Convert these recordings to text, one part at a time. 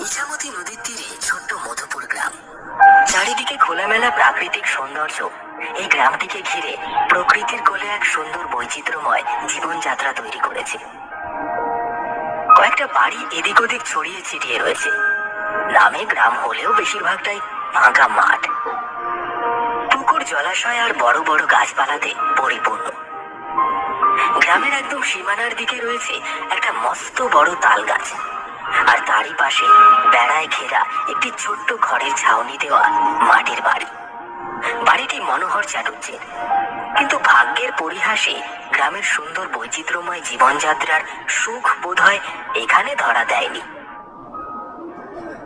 ইছামতি নদীর তীরে ছোট্ট মধুপুর গ্রাম। চারিদিকে খোলামেলা প্রাকৃতিক সৌন্দর্য। এই গ্রামটিকে ঘিরে প্রকৃতির কোলে এক সুন্দর বৈচিত্র্যময় জীবনযাত্রা তৈরি করেছে। কয়েকটা বাড়ি এদিক ওদিক ছড়িয়ে ছিটিয়ে রয়েছে। নামে গ্রাম হলেও বেশিরভাগটাই ফাঁকা মাঠ। পুকুর, জলাশয় আর বড় বড় গাছপালাতে পরিপূর্ণ। গ্রামের একদম সীমানার দিকে রয়েছে একটা মস্ত বড় তাল গাছ আর তারই পাশে বেড়ায় ঘেরা একটি ছোট্ট ঘরের ছাউনি দেওয়া মাটির বাড়ি। বাড়িটি মনোহর চাটুর্যের কিন্তু ভাগ্যের পরিহাসে গ্রামের সুন্দর বৈচিত্র্যময় জীবনযাত্রার সুখ বোধহয় এখানে ধরা দেয়নি।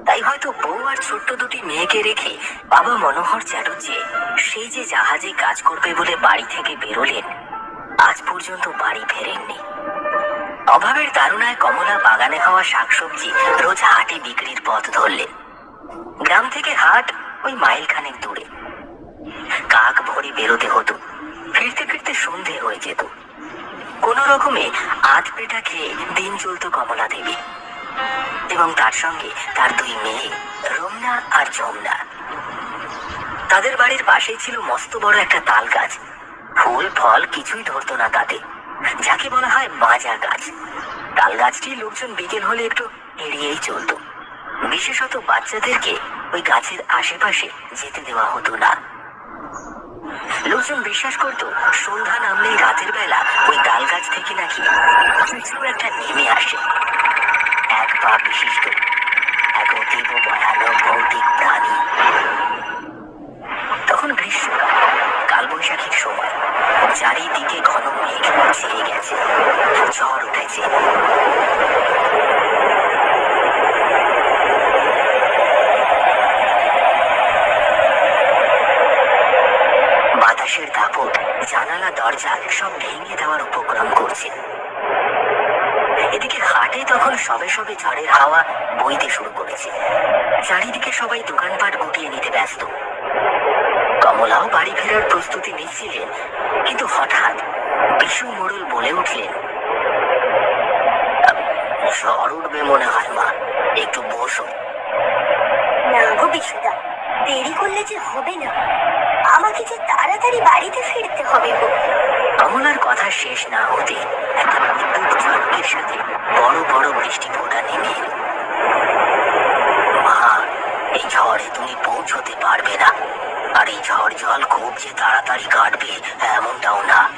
তাই হয়তো বউ আর ছোট্ট দুটি মেয়েকে রেখে বাবা মনোহর চ্যাটার্জি সেই যে জাহাজে কাজ করবে বলে বাড়ি থেকে বেরোলেন, আজ পর্যন্ত বাড়ি ফেরেননি। অভাবের তারুণায় কমলা বাগানে হওয়া শাকসবজি রোজ হাটে বিক্রির পথ ধরলেন। গ্রাম থেকে হাট ওই মাইল খানেক দূরে। কাক ভরে বেরোতে হতো, ফিরতে ফিরতে সন্ধে হয়ে যেত। কোন রকমে আধ পেটা খেয়ে দিন চলত কমলা দেবী। এবং তার সঙ্গে তার দুই মেয়ে, রমনা আর যমুনা। তাদের বাড়ির পাশেই ছিল মস্ত বড় একটা তাল গাছ। ফুল, ফল কিছুই ধরতো না তাতে। যাকে বলা হয় মাজা গাছ। তাল গাছটি লোকজন বিকেল হলে একটু এড়িয়েই চলতো। বিশেষত বাচ্চাদেরকে ওই গাছের আশেপাশে যেতে দেওয়া হতো না। লোকজন বিশ্বাস করতো, সন্ধ্যা নামলেই রাতের বেলা ওই তাল গাছ থেকে নাকি কিছু একটা নেমে আসে। এক পা বিশিষ্ট, এক অতীব ভয়ানক ভৌতিক প্রাণী। তখন গ্রীষ্মকাল কালবৈশাখীর সময় চারিদিকে ঘন মেঘ ছেয়ে গেছে ঝড় উঠেছে বাতাসের দাপট জানালা দরজা সব ভেঙে দেওয়ার উপক্রম করছে এদিকে হাটে তখন সবে সবে ঝড়ের হাওয়া বইতে শুরু করেছে। চারিদিকে সবাই দোকানপাট গুটিয়ে নিতে ব্যস্ত। কমলাও বাড়ি ফেরার প্রস্তুতি নিচ্ছিলেন কিন্তু হঠাৎ বিশু মোড়ল বলে উঠলেন ঝড় উঠবে মনে হয় মা একটু বসো। না গো বিশুদা দেরি করলে যে হবে না। আমাকে যে তাড়াতাড়ি বাড়িতে ফিরতে হবে গো। কমলার কথা শেষ না হতে একটা বিদ্যুৎ ঝলকের সাথে বড় বড় বৃষ্টি ফোঁটা নেমে এলো মা এই ঝড়ে তুমি পৌঁছতে পারবে না। আর এই ঝড় জল খুব যে তাড়াতাড়ি কাটবে, এমনটাও না।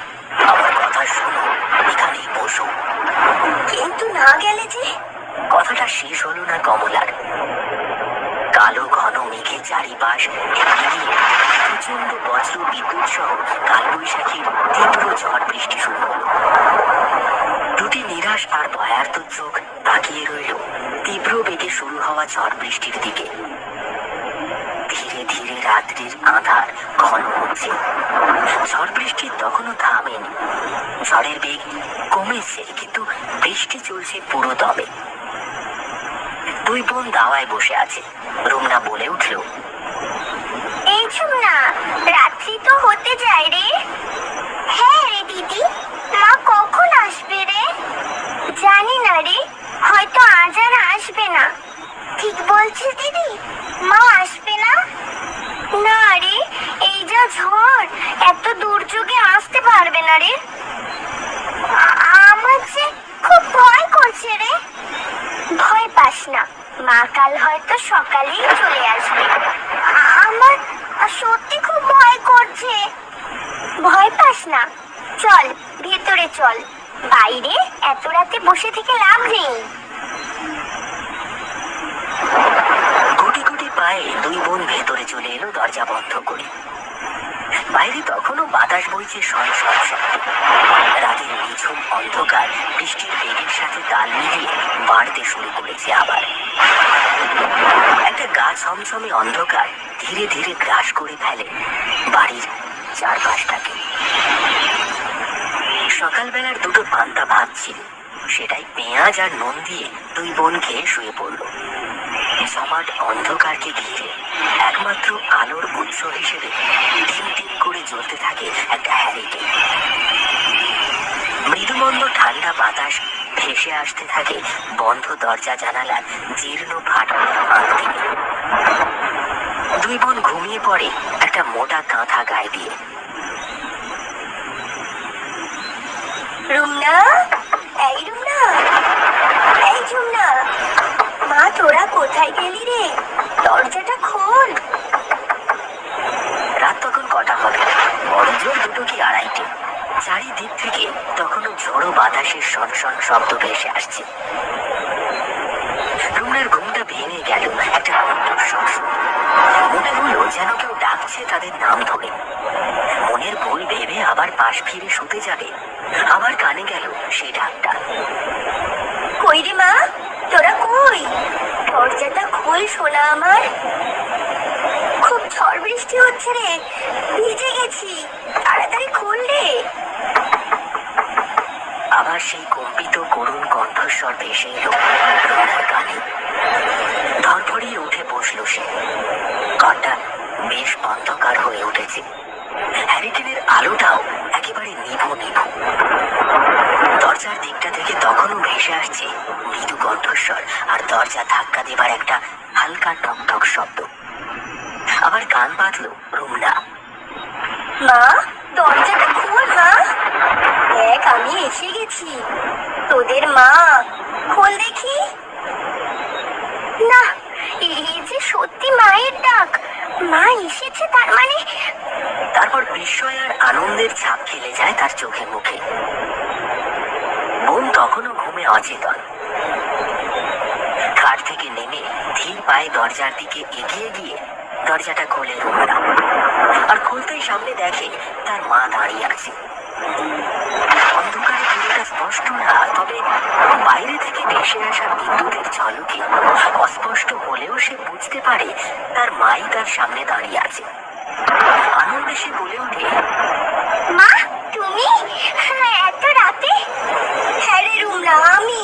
আমার কথা শোনো, এখানেই বসো। কিন্তু না গেলে যে? কথাটা শেষ হলো না কমলার। কালো ঘন মেঘে চারিপাশ প্রচণ্ড বজ্র বিদ্যুৎ সহ কালবৈশাখীর তীব্র ঝড় বৃষ্টি শুরু হলো। দুটি নিরাশ আর ভয়ার্ত চোখ তাকিয়ে রইল। তীব্র বেগে শুরু হওয়া ঝড় বৃষ্টির দিকে। রাত্রির আধার ঘন হচ্ছে। ঝড় বৃষ্টি তখনও থামেনি। ঝড়ের বেগ কমেছে, কিন্তু বৃষ্টি চলছে পুরো দমে দুই বোন দাওয়ায় বসে আছে। রুমনা বলে উঠল, এই না রাত্রি তো হতে যায় রে। হ্যাঁ রে দিদি, মা কখন আসবে রে? জানি না রে, হয়তো আজ আর আসবে না। ঠিক বলছিস দিদি, মা আসবে না রে, এই যা ঝড়, এত দুর্যোগে আসতে পারবে না রে। আমার যে খুব ভয় করছে রে। ভয় পাস না, মা কাল হয়তো সকালেই চলে আসবে। আমার সত্যি খুব ভয় করছে। ভয় পাস না, চল, ভেতরে চল। বাইরে এত রাতে বসে থেকে লাভ নেই। পায়ে দুই বোন ভেতরে চলে এলো, দরজা বন্ধ করে। বাইরে তখনও বাতাস বইছে শয় শয় শব্দ। রাতের নিঝুম অন্ধকার, বৃষ্টির বেগের সাথে তাল মিলিয়ে বাড়তে শুরু করেছে আবার। একটা গা ছমছমে অন্ধকার, ধীরে ধীরে গ্রাস করে ফেলে বাড়ির চারপাশটাকে। সকালবেলার দুটো পান্তা ভাত ছিল, সেটাই পেঁয়াজ আর নুন দিয়ে দুই বোন খেয়ে শুয়ে পড়ল। সমাট অন্ধকারকে ঘিরে। একমাত্র আলোর উৎস হিসেবে টিম টিম করে জ্বলতে থাকে একটা হ্যারিকেন মৃদুমন্দ ঠান্ডা বাতাস ভেসে আসতে থাকে বন্ধ দরজা জানালার জীর্ণ দিয়ে দুই বোন ঘুমিয়ে পড়ে একটা মোটা কাঁথা গায়ে দিয়ে। রুমনা? এই রুমনা? এই ঝুমনা? মা তোরা কোথায় গেলি রে? দরজাটা খোল। রাত তখন কটা হবে? বড় দুটো কি আড়াইটে? চারিদিক থেকে তখনও ঝোড়ো বাতাসের সনসন শব্দ ভেসে আসছে। রুমনার ঘুমটা ভেঙে গেল, একটা কণ্ঠস্বর মনে হলো যেন কেউ ডাকছে তাদের নাম ধরে। মনের ভুল ভেবে আবার পাশ ফিরে শুতে যাবে। আবার কানে গেল সেই ডাকটা কই রে মা তোরা কই খোল সোনা আমার। খুব ঝড় বৃষ্টি হচ্ছে রে। ভিজে গেছি। তাড়াতাড়ি খোল রে। আবার সেই কম্পিত করুণ কণ্ঠস্বর ভেসে এলো কানে। ধরফড়িয়ে উঠে বসল সে। ঘরটা বেশ অন্ধকার হয়ে উঠেছে। হ্যারিকেনের আলোটাও একেবারে নিভু নিভু। দরজার দিকটা থেকে তখনও ভেসে আসছে মৃদু কণ্ঠস্বর আর দরজা ধাক্কা দেবার একটা হালকা টকটক শব্দ? আবার কান বাঁধলো রুমনা। মা, দরজাটা খোল মা। দেখ, আমি এসে গেছি। তোদের মা, খোল দেখি। না, এই যে সত্যি মায়ের ডাক। মা এসেছে তার মানে? তারপর বিস্ময় আর আনন্দের ছাপ খেলে যায় তার চোখে মুখে। বোন তখনও ঘুমে অচেতন। খাট থেকে নেমে ধীর পায়ে দরজার দিকে এগিয়ে গিয়ে দরজাটা খোলে রুমনা আর খুলতেই সামনে দেখে তার মা দাঁড়িয়ে আছে। অন্ধকারে পুরোটা স্পষ্ট না, তবে বাইরে থেকে ভেসে আসা বিদ্যুতের ঝলকে অস্পষ্ট হলেও সে বুঝতে পারে তার মাই তার সামনে দাঁড়িয়ে আছে। আনন্দে সে বলে ওঠে, মা, তুমি হ্যাঁ, এত রাতে হ্যাঁ রে রুমনা আমি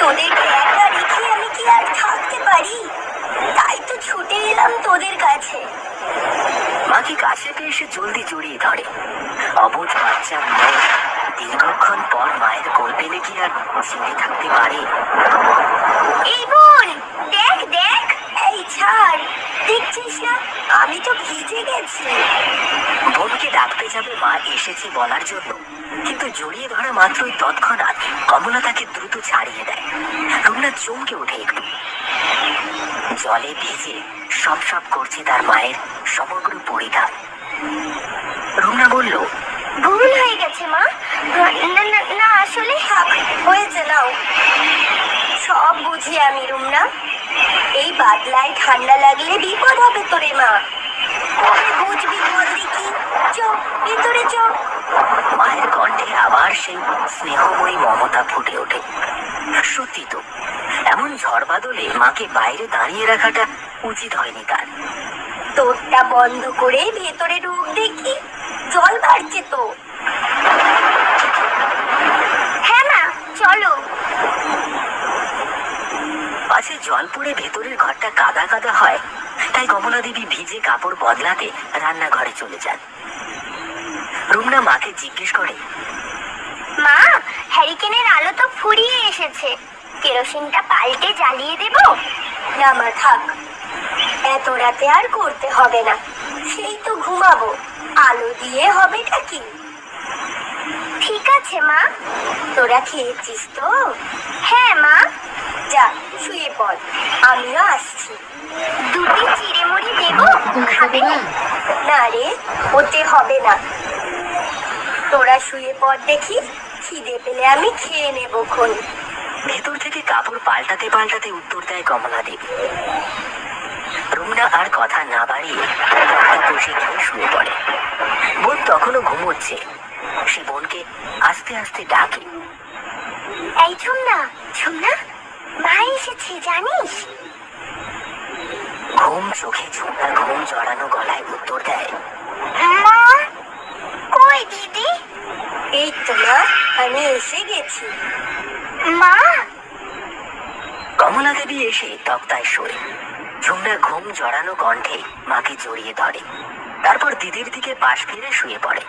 তোদেরকে একা রেখে আমি কি আর থাকতে পারি তাই তো ছুটে এলাম তোদের কাছে মাকে কাছে পেয়ে সে জলদি জড়িয়ে ধরে অবুঝ বাচ্চার মেয়ে দীর্ঘক্ষণ পর মায়ের কোল পেলে কি আর ছেড়ে থাকতে পারে এই বোন দেখ দেখ এই ছাড় দেখছিস না? আমি তো ভিজে গেছি। বোনকে ডাকতে যাবে মা এসেছে বলার জন্য। কিন্তু জড়িয়ে ধরা মাত্রই তৎক্ষণাৎ কমলা তাকে দ্রুত ছাড়িয়ে দেয়। রুমনা চমকে ওঠে একটু। জলে ভিজে সব সব করছে তার মায়ের সমগ্র পরিধান। রুমনা বলল, ভুল হয়ে গেছে, মা। না না আসলে থাক হয়েছে, নাও। সব বুঝি আমি রুমনা বাদলায় ঠান্ডা লাগলে বিপদ হবে তোরে, মা। বুঝবি দেখি চ, ভেতরে চ। মায়ের কণ্ঠে আবার সেই স্নেহময়ী মমতা ফুটে ওঠে। সত্যি তো, এমন ঝড় বাদলে মাকে বাইরে দাঁড়িয়ে রাখাটা উচিত হয়নি তার। তোরটা বন্ধ করে ভেতরে ঢুক দেখি, জল বাড়ছে তো। হ্যাঁ মা, চলো। পাশে জল পড়ে ভেতরের ঘরটা কাদা কাদা হয় তাই কমলা দেবী ভিজে কাপড় বদলাতে রান্নাঘরে চলে যান। রুমনা মাকে জিজ্ঞেস করে মা হ্যারিকেনের আলো তো ফুরিয়ে এসেছে। কেরোসিনটা পাল্টে জ্বালিয়ে দেব? না মা থাক। এত রাতে আর করতে হবে না। সেই তো ঘুমাবো। আলো দিয়ে হবেটা কি? ঠিক আছে মা। তোরা খেয়েছিস তো? হ্যাঁ মা। যা শুয়ে পড়। আমিও আসছি। দুটি চিড়ে মুড়ি দেবো খাবে না। রে ওতে হবে না। তোরা শুয়ে পড় দেখি খিদে পেলে আমি খেয়ে নেব খন। ভেতর থেকে কাপড় পাল্টাতে পাল্টাতে উত্তর দেয় কমলা দেবী রুমনা আর কথা না বাড়িয়ে বসে গিয়ে শুয়ে পড়ে। বোন তখনও ঘুমোচ্ছে। সে বোনকে আস্তে আস্তে ডাকে। এই ঝুমনা ঝুমনা এসেছে জানিস? ঘুম চোখে ঝুমনা ঘুম জড়ানো গলায় উত্তর দেয় মা কই দিদি? এই তো মা আমি এসে গেছি। মা? কমলা দেবী এসে তক্তায় শোয়। ঝুমনা ঘুম জড়ানো কণ্ঠে মাকে জড়িয়ে ধরে। তারপর দিদির দিকে পাশ ফিরে শুয়ে পড়ে।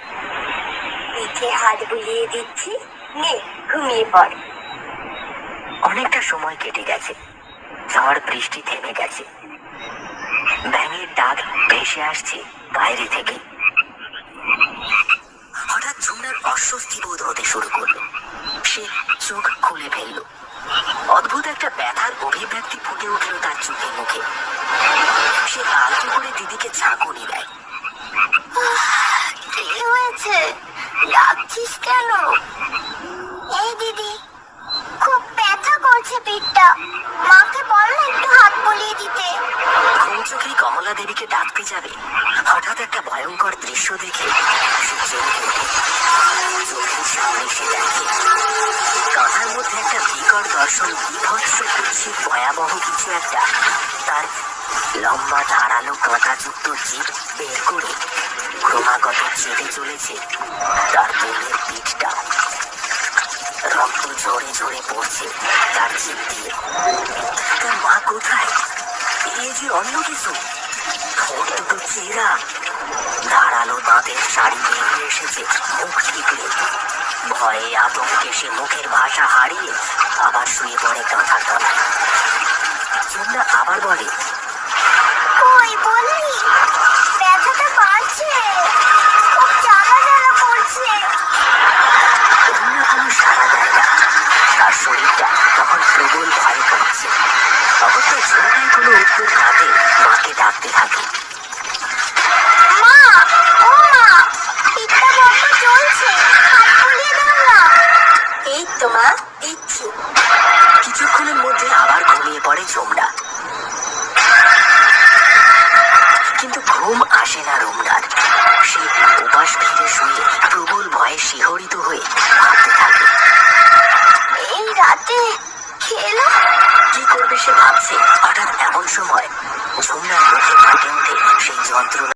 পিঠে হাত বুলিয়ে দিচ্ছি নে ঘুমিয়ে পড়। অনেকটা সময় কেটে গেছে। ঝড় বৃষ্টি থেমে গেছে। ব্যাঙের ডাক ভেসে আসছে বাইরে থেকে। হঠাৎ ঝুমনার অস্বস্তি বোধ হতে শুরু করল। সে চোখ খুলে ফেলল। অদ্ভুত একটা ব্যথার অভিব্যক্তি ফুটে উঠল তার চোখে মুখে। সে আলতো করে দিদিকে ঝাঁকুনি দেয়। কি হয়েছে? ডাকছিস কেন? এই দিদি করছে পিঠটা মাকে বল না একটু হাত বলিয়ে দিতে। ঘুম চোখে কমলা দেবীকে ডাকতে যাবে হঠাৎ একটা ভয়ঙ্কর দৃশ্য দেখে সে মধ্যে একটা বিকট দর্শন, বিভৎস কুৎসিত, ভয়াবহ কিছু একটা। তার লম্বা ধারালো কাঁটাযুক্ত জিভ বের করে ক্রমাগত চেটে চলেছে তার বোনের পিঠটা। রক্ত ঝরে ঝরে পড়ছে। তার তার মা কোথায়? এই যে অন্য কিছু। ঠোঁট দুটো চেরা। ধারালো দাঁতের শাড়ি বেরিয়ে এসেছে মুখ টিকলে ভয়ে আতঙ্কে সে মুখের ভাষা হারিয়ে আবার শুয়ে পড়ে কাঁথার তলায়। আবার বলে, কই বললি থাকে মা ও মা পিঠটা বড্ড চলছে হাত বলিয়ে দাও না। এই তো মা দিচ্ছি কিছুক্ষণের মধ্যে আবার ঘুমিয়ে পড়ে কিন্তু ঘুম আসে না রুমনার সে উপাস ফিরে শুয়ে প্রবল ভয়ে শিহরিত হয়ে ভাবতে থাকে। এই রাতে খেলো? কি করবে সে ভাবছে হঠাৎ এমন সময় From there he began to action zone through.